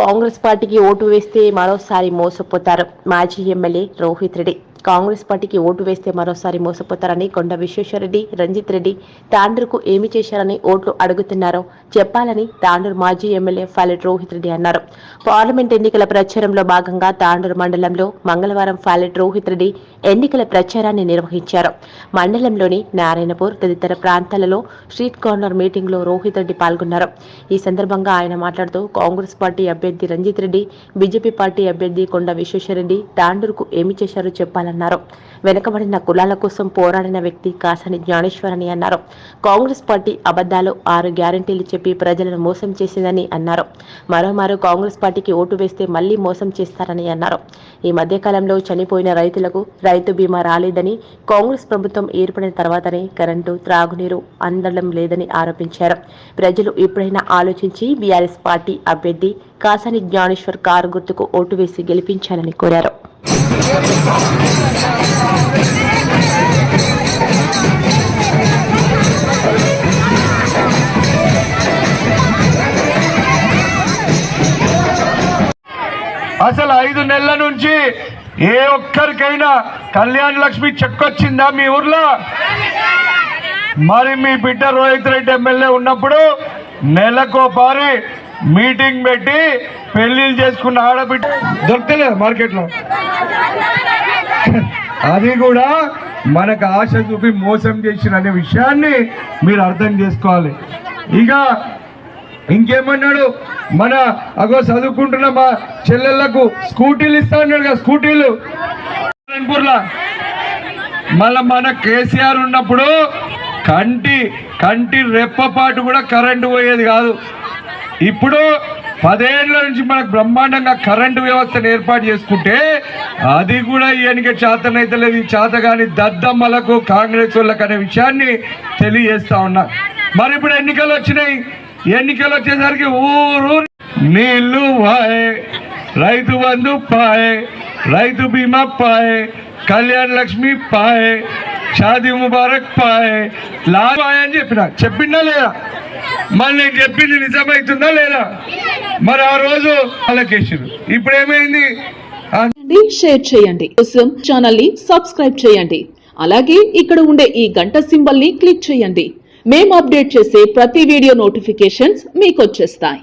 కాంగ్రెస్ పార్టీకి ఓటు వేస్తే మరోసారి మోసపోతారు మాజీ ఎమ్మెల్యే రోహిత్ రెడ్డి. కాంగ్రెస్ పార్టీకి ఓటు వేస్తే మరోసారి మోసపోతారని కొండ విశ్వేశ్వరరెడ్డి రంజిత్ రెడ్డి తాండ్రుకు ఏమి చేశారని ఓట్లు అడుగుతున్నారో చెప్పాలని తాండూరు మాజీ ఎమ్మెల్యే ఫాలెట్ రోహిత్ రెడ్డి అన్నారు. పార్లమెంట్ ఎన్నికల ప్రచారంలో భాగంగా తాండూరు మండలంలో మంగళవారం ఫాలెట్ రోహిత్ రెడ్డి ఎన్నికల ప్రచారాన్ని నిర్వహించారు. మండలంలోని నారాయణపూర్ తదితర ప్రాంతాలలో స్ట్రీట్ కార్నర్ మీటింగ్లో రోహిత్ రెడ్డి పాల్గొన్నారు. ఈ సందర్భంగా ఆయన మాట్లాడుతూ కాంగ్రెస్ పార్టీ అభ్యర్థి రంజిత్ రెడ్డి బీజేపీ పార్టీ అభ్యర్థి కొండ విశ్వేశ్వరరెడ్డి తాండూరుకు ఏమి చేశారో చేయాలన్నారు వెనుకబడిన కులాల కోసం పోరాడిన వ్యక్తి కాసాని జ్ఞానేశ్వర్ అని అన్నారు. కాంగ్రెస్ పార్టీ అబద్ధాలు ఆరు గ్యారంటీలు చెప్పి ప్రజలను మోసం చేసిందని అన్నారు. మరోమారు కాంగ్రెస్ పార్టీకి ఓటు వేస్తే మళ్ళీ మోసం చేస్తారని అన్నారు. ఈ మధ్యకాలంలో చనిపోయిన రైతులకు రైతు బీమా రాలేదని కాంగ్రెస్ ప్రభుత్వం ఏర్పడిన తర్వాతనే కరెంటు త్రాగునీరు అందడం లేదని ఆరోపించారు. ప్రజలు ఇప్పుడైనా ఆలోచించి బీఆర్ఎస్ పార్టీ అభ్యర్థి కాసాని జ్ఞానేశ్వర్ కారు గుర్తుకు ఓటు వేసి గెలిపించాలని కోరారు. అసలు ఐదు నెలల నుంచి ఏ ఒక్కరికైనా కళ్యాణ్ లక్ష్మి చెక్కొచ్చిందా మీ ఊర్లో? మరి మీ బిడ్డ రోహిత్ రెడ్డి ఎమ్మెల్యే ఉన్నప్పుడు నెలకో పారి మీటింగ్ పెట్టి పెళ్ళిళ్ళు చేసుకున్న ఆడబిడ్డ దొరకలేదు మార్కెట్లో. అది కూడా మనకు ఆశ చూపి మోసం చేసిన అనే విషయాన్ని మీరు అర్థం చేసుకోవాలి. ఇక ఇంకేమన్నాడు? మన అగో చదువుకుంటున్న మా చెల్లెళ్ళకు స్కూటీలు ఇస్తా అన్నాడు కదా స్కూటీలు. నారాయణపూర్లా మళ్ళా మన కేసీఆర్ ఉన్నప్పుడు కంటి కంటి రెప్పపాటు కూడా కరెంటు పోయేది కాదు. ఇప్పుడు పదేళ్ళ నుంచి మనకు బ్రహ్మాండంగా కరెంటు వ్యవస్థను ఏర్పాటు చేసుకుంటే అది కూడా ఈయనకి చేతనైతే లేదు. ఈ చేతగాని దద్దమ్మలకు కాంగ్రెస్ వాళ్ళకు అనే విషయాన్ని తెలియజేస్తా ఉన్నా. మరి ఇప్పుడు ఎన్నికలు వచ్చినాయి. ఎన్నికలు వచ్చేసరికి ఊరు నీళ్ళు పాయే రైతు బంధు పాయే రైతు బీమా పాయే కళ్యాణ్ లక్ష్మి పాయే షాదీ ముబారక్ పాయే లా పాయే అని చెప్పిన. చెప్పిందా లేదా? మరి నేను చెప్పింది నిజమవుతుందా లేదా? మరి ఆ రోజు వాళ్ళకేసారు ఇప్పుడు ఏమైంది షేర్ చేయండి. కోసం ఛానల్ని సబ్స్క్రైబ్ చేయండి. అలాగే ఇక్కడ ఉండే ఈ గంట సింబల్ని క్లిక్ చేయండి. మేము అప్డేట్ చేసే ప్రతి వీడియో నోటిఫికేషన్స్ మీకు వచ్చేస్తాయి